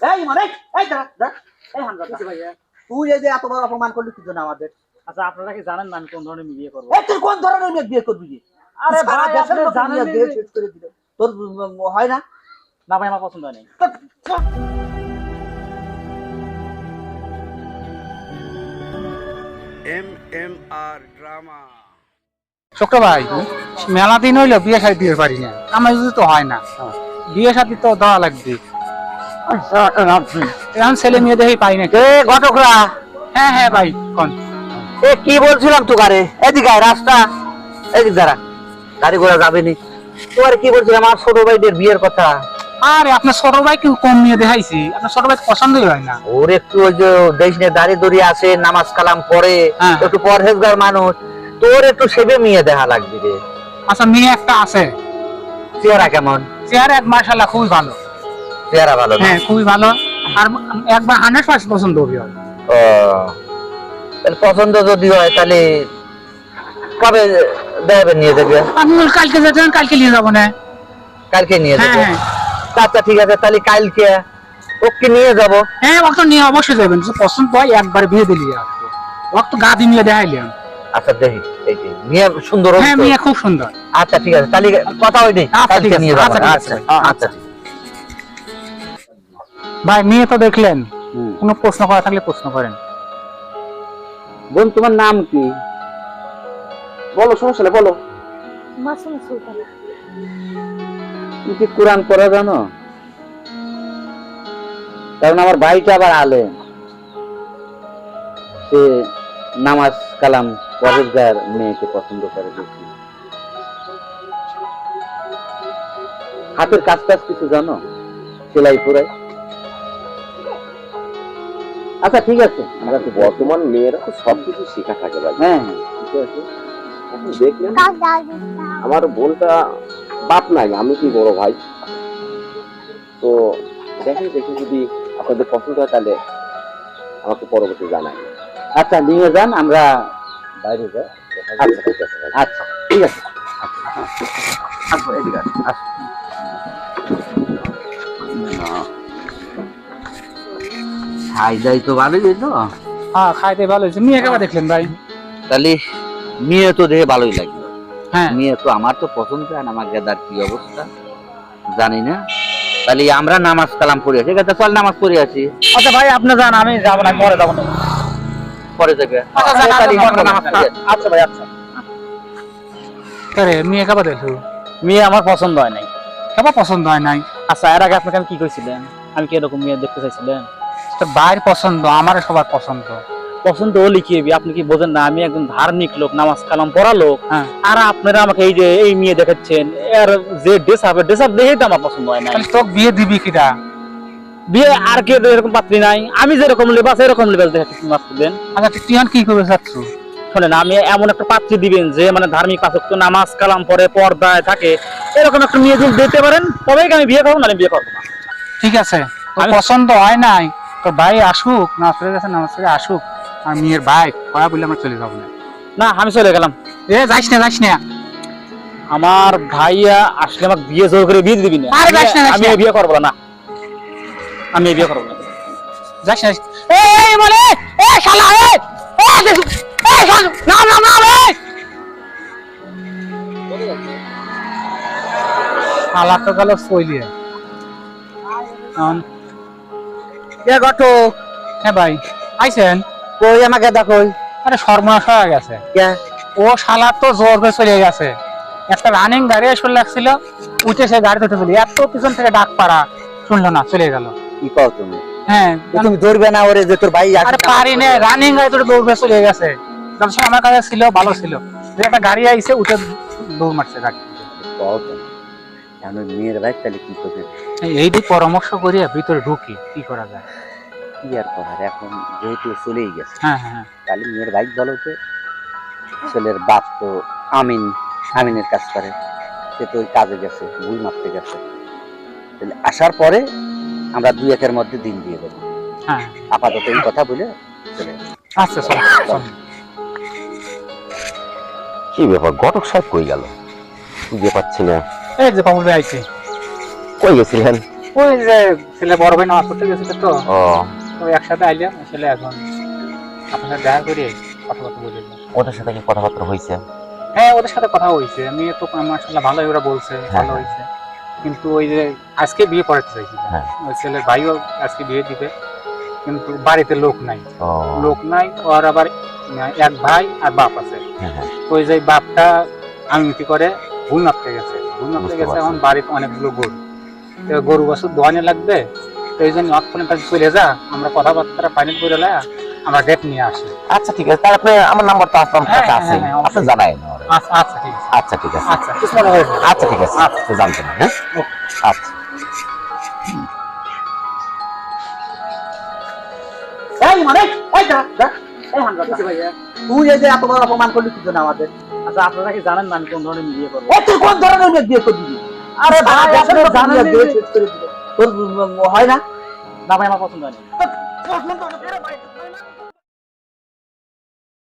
এই ইমান এই এই দাঁড়া দাঁড়া। এই হামজা ভাইয়া। তুই এই যে এত বড় অপমান করলি কি জন্য আমাদের? আচ্ছা আপনারা কি জানেন না আমি কোন ধরনের বিয়ে করব? তুই কোন ধরনের মেয়ে বিয়ে করবি আরে সারা দেশের লোক জানেন বিয়ে নি দিয়ে যে- শেষ করে দিল। তোর হয় না? না ভাই আমার পছন্দ হয় নাই। এম এম আর ড্রামা। ভাই মেলা দিন হইল বিয়ে শাদী দিতে পারি না আমার যদি তো হয় না বিয়ে শাদী তো দেওয়া লাগবে। ছেলে পাই না এ ঘটকরা। হ্যাঁ হ্যাঁ ভাই কোন? এ কি বলছিলাম তো এদিকে আয়, রাস্তা। এদিক দাঁড়া। গাড়ি ঘোড়া যাবে নি তোমার কি বলছিলাম? আমার ছোট ভাইদের বিয়ের কথা। আরে আপনার ছোট ভাই কেউ কম দেখাইছি? আপনার ছোট ভাই পছন্দই হয় না। ওর একটু ওই যে দেশ নিয়ে দাঁড়িয়ে দড়িয়ে আসে নামাজ কালাম পড়ে হ্যাঁ। একটু পরহেজগার মানুষ। তোর একটু সেবে মেয়ে দেখা লাগবে রে। আচ্ছা মেয়ে একটা আছে। চেহারা কেমন? চেহারা এক মার্শাল্লাহ খুবই ভালো। চেহারা ভালো হ্যাঁ খুবই ভালো। আর একবার হান্ড্রেড পার্সেন্ট পছন্দ হবে। ও তাহলে পছন্দ যদি হয় তাহলে কবে দেবে নিয়ে যাবে? আপনি কালকে যেতেন কালকে নিয়ে যাব না। কালকে নিয়ে হ্যাঁ যাবে? হ্যাঁ আচ্ছা ঠিক আছে তাহলে কালকে ওকে নিয়ে যাব। হ্যাঁ ওকে নিয়ে অবশ্যই যাবেন। পছন্দ হয় একবার বিয়ে দিলি ওকে গাদি নিয়ে দেখাইলাম। আচ্ছা দেখি এই মেয়ে সুন্দর হ্যাঁ? মেয়ে খুব সুন্দর। আচ্ছা ঠিক আছে তাহলে কথা হয়নি। আচ্ছা, ঠিক কালকে আছে, আচ্ছা, আচ্ছা ভাই, মেয়ে তো দেখলেন। কোনো প্রশ্ন করা থাকলে প্রশ্ন করেন। বোন তোমার নাম কি? বলো সমস্যা বলো। মাসুম সুলতান। তুমি কি কোরআন পড়া জানো? কারণ আমার ভাইটা আবার আলেম। সে নামাজ কালাম পরেজগার মেয়েকে পছন্দ করে বেশি হাতের কাজ কাজ কিছু জানো? সেলাই পড়াই আচ্ছা ঠিক আছে। আমরা তো বর্তমান মেয়েরা তো সবকিছু শেখা থাকে ভাই। হ্যাঁ হ্যাঁ। ঠিক আছে? এখন দেখলেন আমার বোনটা বাপ নাই আমি কি বড় ভাই? তো দেখে দেখি যদি আপনাদের পছন্দ হয় তাহলে আমাকে পরবর্তী জানাই আচ্ছা নিয়ে যান আমরা বাইরে যাই। আচ্ছা ঠিক আছে আচ্ছা ঠিক আছে। আসব এদিকে খাই দাই তো ভালোই হইল। হ্যাঁ খাইতে ভালো হয়েছে মেয়ে কেমন দেখলেন ভাই? তাহলে মেয়ে তো দেখে ভালোই লাগল। হ্যাঁ। মেয়ে তো আমার তো পছন্দ হয় আমার গেদার কি অবস্থা? জানি না। তাহলে আমরা নামাজ কালাম পড়ে চল নামাজ পড়ে আছি আচ্ছা ভাই আপনি যান আমি যাব না পরে যাব। না পরে যাবে। আচ্ছা, আচ্ছা। আচ্ছা ভাই আচ্ছা। করে মেয়ে কেমন দেখল? মেয়ে আমার পছন্দ হয় নাই। কেমন পছন্দ হয় নাই? আচ্ছা এর আগে আপনাকে আমি কি কইছিলেন? আমি কি এরকম মেয়ে দেখতে চাইছিলেন? তো পছন্দ আমার সবার পছন্দ। পছন্দ হলে কি হবে? আপনি কি বোঝেন না আমি একজন ধার্মিক লোক নামাজ কালাম পড়া লোক। হ্যাঁ। আর আপনারা আমাকে এই যে এই মেয়ে দেখাচ্ছেন এর যে ড্রেস হবে ড্রেস আপ দেখেই তো আমার পছন্দ হয় না তাহলে বিয়ে দিবি কিটা? বিয়ে আর কে এরকম পাত্রী নাই। আমি যেরকম লেবাস এরকম লেবাস দেখে মাত্র দেন? আচ্ছা তুই কি করবে চাচ্ছ? শোনেন আমি এমন একটা পাত্রী দিবেন যে মানে ধার্মিক পাচক নামাজ কালাম পরে পর্দায় থাকে। এরকম একটা মেয়ে দিতে পারেন তবেই আমি বিয়ে করব? না আমি বিয়ে করব না। ঠিক আছে। পছন্দ হয় নাই তোর ভাই আসুক নামাজ পড়ে গেছে নামাজ পড়ে আসুক আর মেয়ের ভাই কয়া বলে আমরা চলে যাব না। না আমি চলে গেলাম। এ যাইস না যাইস না। আমার ভাইয়া আসলে আমাকে বিয়ে জোর করে বিয়ে দিবি না। আরে যাস না, আমি না। বিয়ে করব না। আমি বিয়ে করব না। যাইস না এই বলে এ শালা এ! এ শালা না না না শালা তো গেল সইলিয়ে ঘটক। হ্যাঁ ভাই আইছেন? কই আমাকে দেখো। আরে সর্বনাশ হয়ে গেছে। ও শালা তো জোর করে চলে গেছে। একটা রানিং গাড়ি লাগছিল উঠে সে গাড়িতে উঠে চলে। এত পিছন থেকে ডাক পাড়া শুনলো না চলে গেল। কি কও তুমি? হ্যাঁ তুমি ধরবে না ওরে যে তোর ভাই আরে পারি না রানিং গাড়ি তোর দৌড় করে চলে গেছে। যখন আমার কাছে ছিল ভালো ছিল। যে একটা গাড়ি আইছে উঠে দৌড় মারছে গাড়ি কও আমি মেয়ের ভাই তাহলে কি করবে? এই- দিক পরামর্শ করিয়া ভিতরে ঢুকি কি করা যায়? কি আর করার? এখন যেহেতু চলেই গেছে হ্যাঁ হ্যাঁ তাহলে মেয়ের বাইক বলো তো ছেলের বাপ তো আমিন আমিনের কাজ করে। সে তো ওই কাজে গেছে বুই মারতে গেছে। তাহলে আসার পরে আমরা দুই একের মধ্যে দিন দিয়ে দেবো। হ্যাঁ। আপাতত এই কথা বলে চলে আচ্ছা। কি ব্যাপার? ঘটক সাহেব কই গেল? খুঁজে পাচ্ছি না। এই যে ভাই আইছে। কই গেছিলেন? ওই যে ছেলে বড় ভাই নামাজ পড়তে গেছিল তো। ও। তো একসাথে আইলাম ছেলে এখন আপনার দেখা করে কথাবার্তা বলে। ওদের সাথে কি কথাবার্তা হয়েছে হ্যাঁ ওদের সাথে কথা হয়েছে আমি তো মার্শাল্লাহ ভালোই ওরা বলছে হ্যাঁ, ভালো হ্যাঁ। হয়েছে কিন্তু ওই যে আজকে বিয়ে পড়াতে চাইছি। হ্যাঁ। ওই ছেলের ভাইও আজকে বিয়ে দিবে কিন্তু বাড়িতে লোক নাই। লোক নাই ওর আবার এক ভাই আর বাপ আছে। হ্যাঁ, হ্যাঁ। ওই যে বাপটা আমিতি করে ভুল মাপতে গেছে। ভুল মাপতে গেছে এখন বাড়িতে অনেকগুলো গরু। গরু বছর দোয়ানে লাগবে তো এই জন্য অক্ষণে কাছে চলে যা আমরা কথাবার্তা ফাইনাল করে লা আমরা ডেট নিয়ে আসি। আচ্ছা ঠিক আছে। আপনি আমার নাম্বার তো আপনার হ্যাঁ, কাছে হ্যাঁ, আছে। হ্যাঁ, আপনি জানাই না আচ্ছা আচ্ছা ঠিক আছে। আচ্ছা ঠিক আছে। আচ্ছা কিছু মনে হয় আচ্ছা ঠিক আছে। আচ্ছা। জানতে না হ্যাঁ? আচ্ছা। এই মানে এই দাঁড়া, দাঁড়া। এই হামজা, দাঁড়া। তুই এই যে এত বড় অপমান করলি কি জন্য আমাদের? আচ্ছা আপনারা কি জানেন না আমি কোন ধরনের বিয়ে করব তুই কোন ধরনের মেয়ে বিয়ে করবি আরে ভাই আসলে জানেন বিয়ে শেষ করে দিবে তোর হয় না না ভাই আমার পছন্দ হয় না পছন্দ হয় না